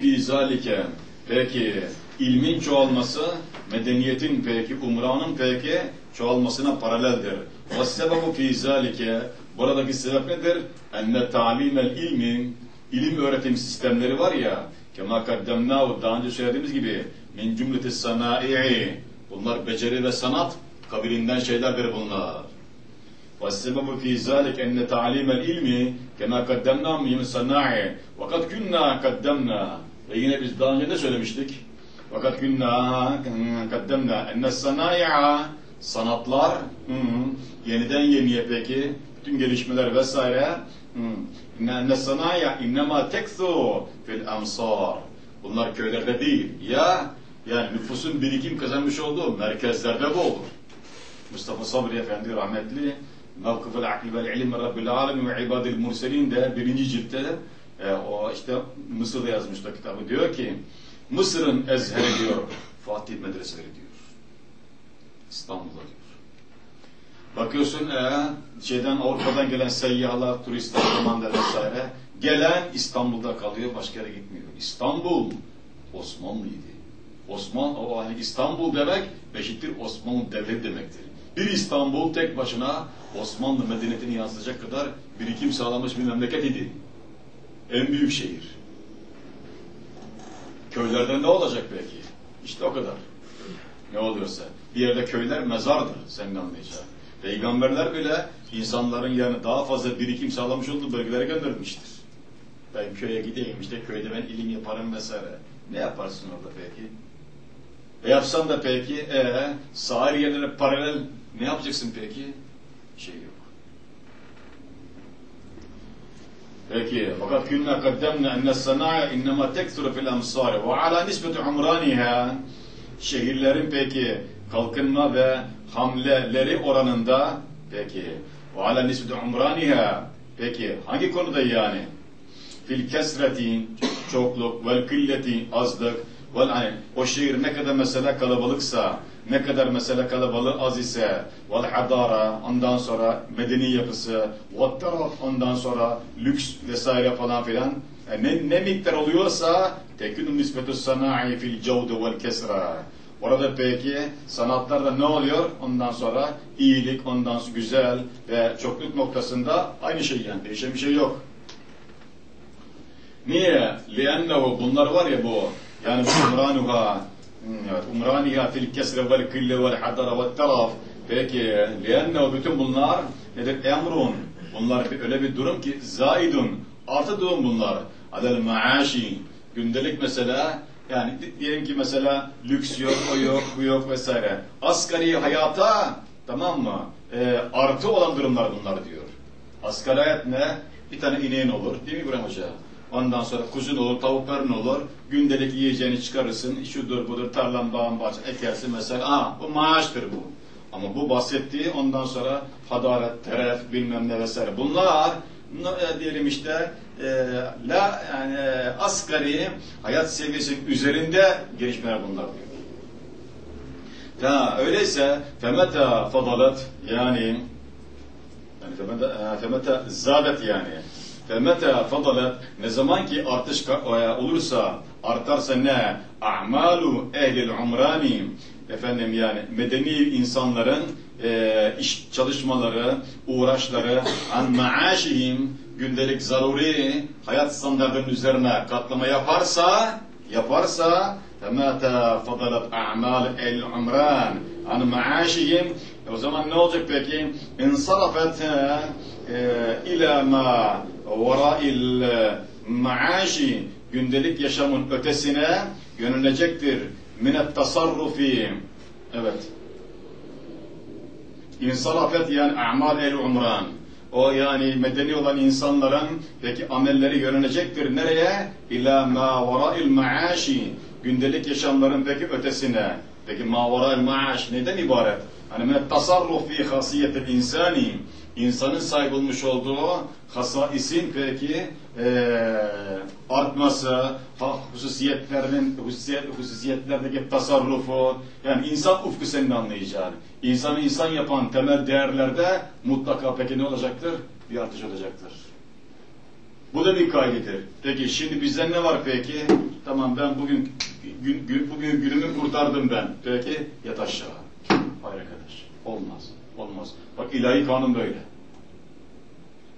Bizalike peki ilmin çoğalması medeniyetin peki umranın peki çoğalmasına paraleldir. Ve sebebu fi zalike buradaki sebep nedir? Enne ta'limel ilmin ilim öğretim sistemleri var ya kema kaddemnahu daha önce söylediğimiz gibi min cümleti sana'i bunlar beceri ve sanat kabilinden şeylerdir bunlar. والسبب في ذلك أن تعليم العلم كما قدمنا من صناعه وقد كنا قدمنا ve yine biz daha önce ne söylemiştik? Fakat günna kaddemna enne sanatlar hı, yeniden yeniye peki bütün gelişmeler vesaire enne sanaya innema teksu fil amsar bunlar köylerde değil ya yani nüfusun birikim kazanmış olduğu merkezlerde bu olur. Mustafa Sabri Efendi rahmetli Mevkıf-ı Akli vel İlim Rabbil Alemin ve İbadil Murselin de birinci ciltte e, o işte Mısır'da yazmış da kitabı diyor ki Mısır'ın ezheri diyor Fatih medreseleri diyor. İstanbul'da diyor. Bakıyorsun e, şeyden Avrupa'dan gelen seyyahlar, turistler, romanlar vesaire gelen İstanbul'da kalıyor, başka yere gitmiyor. İstanbul Osmanlıydı. Osman, o hani İstanbul demek eşittir Osmanlı devleti demektir. Bir İstanbul tek başına Osmanlı medeniyetini yansıtacak kadar birikim sağlamış bir memleket idi. En büyük şehir. Köylerden ne olacak peki? İşte o kadar. Ne oluyorsa. Bir yerde köyler mezardır senin anlayacağın. Peygamberler bile insanların yani daha fazla birikim sağlamış olduğu bölgelere gönderilmiştir. Ben köye gideyim işte köyde ben ilim yaparım vesaire. Ne yaparsın orada peki? E yapsan da peki e, sahil yerlere paralel ne yapacaksın peki? Şey yok. Peki fakat künne kaddemne enne sanayi innema teksuru fil amsari ve ala nisbeti umraniha. Şehirlerin peki kalkınma ve hamleleri oranında peki ve ala nisbeti umraniha. Peki hangi konuda yani? Fil kesreti çokluk vel killeti azlık. Vel hani o şehir ne kadar mesela kalabalıksa ne kadar mesela kalabalığı az ise vel hadara ondan sonra medeni yapısı ve taraf ondan sonra lüks vesaire falan filan yani ne, ne miktar oluyorsa tekünün nisbetu sana'i fil cevdu vel kesra Orada peki sanatlarda ne oluyor? Ondan sonra iyilik, ondan sonra güzel ve çokluk noktasında aynı şey yani değişen bir şey yok. Niye? لِأَنَّهُ bunlar var ya bu yani umranuha evet, umraniha fil kesre vel kille vel hadara vel taraf peki لِأَنَّهُ bütün bunlar nedir? Emrun bunlar bir, öyle bir durum ki zaidun artı durum bunlar adel maaşi gündelik mesela yani diyelim ki mesela lüks yok, o yok, bu yok vesaire. Asgari hayata tamam mı? E, artı olan durumlar bunlar diyor. Asgari hayat ne? Bir tane ineğin olur değil mi İbrahim Hoca? Ondan sonra kuzun olur, tavukların olur. Gündelik yiyeceğini çıkarırsın. Şudur budur tarlan bağın bahçe ekersin mesela. Aa bu maaştır bu. Ama bu bahsettiği ondan sonra hadaret, teref bilmem ne vesaire. Bunlar diyelim işte e, la yani e, asgari hayat seviyesinin üzerinde gelişmeler bunlar diyor. Ya öyleyse femeta fadalat yani yani femeta, femeta zadet yani femeta fadalat ne zaman ki artış olursa artarsa ne a'malu ehlil umrani efendim yani medeni insanların e, iş çalışmaları, uğraşları an maaşihim gündelik zaruri hayat standartının üzerine katlama yaparsa yaparsa فَمَا فَضَلَتْ اَعْمَالِ الْعُمْرَانِ an maaşihim o zaman ne olacak peki? İnsarafet ila ma vara'il maaşi gündelik yaşamın ötesine yönelecektir. Minet tasarrufi evet İnsarafet yani a'mal el umran. O yani medeni olan insanların peki amelleri yönelecektir nereye? İlâ mâ vara'il ma'aşi. Gündelik yaşamların peki ötesine. Peki mâ vara'il ma'aş neden ibaret? Hani men tasarruf hasiyetil insani. İnsanın sahip olmuş olduğu hasaisin peki e, artması, hususiyetlerinin hususiyet, hususiyetlerdeki tasarrufu, yani insan ufku senin anlayacağın. İnsanı insan yapan temel değerlerde mutlaka peki ne olacaktır? Bir artış olacaktır. Bu da bir kaydedir. Peki şimdi bizden ne var peki? Tamam ben bugün gün, gün- bugün günümü kurtardım ben. Peki yat aşağı. Hayır arkadaş. Olmaz. Olmaz. Bak ilahi kanun böyle.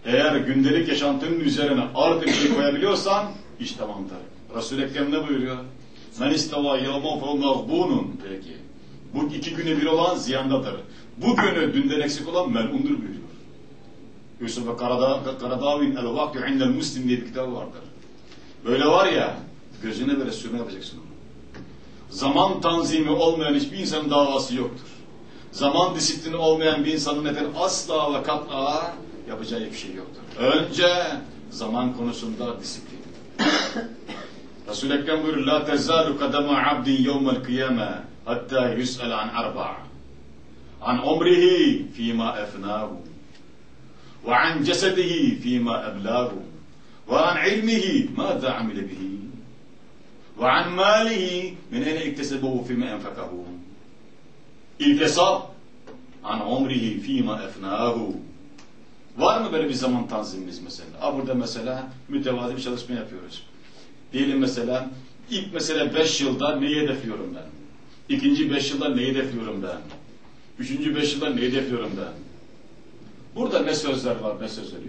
Eğer gündelik yaşantının üzerine artık bir şey koyabiliyorsan iş tamamdır. Resul-i Ekrem ne buyuruyor? Men istava yevma fe mağbunun. Peki. Bu iki güne bir olan ziyandadır. Bu günü dünden eksik olan melundur buyuruyor. Yusuf Karada, Karadavin El Vakti İndel Müslim diye bir kitabı vardır. Böyle var ya, gözüne böyle sürme yapacaksın onu. Zaman tanzimi olmayan hiçbir insanın davası yoktur. Zaman disiplini olmayan bir insanın efendim asla ve kat'a yapacağı bir şey yoktur. Önce zaman konusunda disiplin. Resul-i Ekrem buyuruyor, La tezalu kadema abdin yevmel kıyame hatta yus'al an arba' an umrihi fîmâ efnâhu وعن جسده فيما أبلاه وعن علمه ماذا عمل به وعن ماله من أين اكتسبه فيما أنفقه İlk hesap an umrihi fîmâ efnâhu Var mı böyle bir zaman tanzimimiz mesela? Ha burada mesela mütevazi bir çalışma yapıyoruz. Diyelim mesela ilk mesela beş yılda neyi hedefliyorum ben? İkinci beş yılda neyi hedefliyorum ben? Üçüncü beş yılda neyi hedefliyorum ben? Burada ne sözler var ne sözler?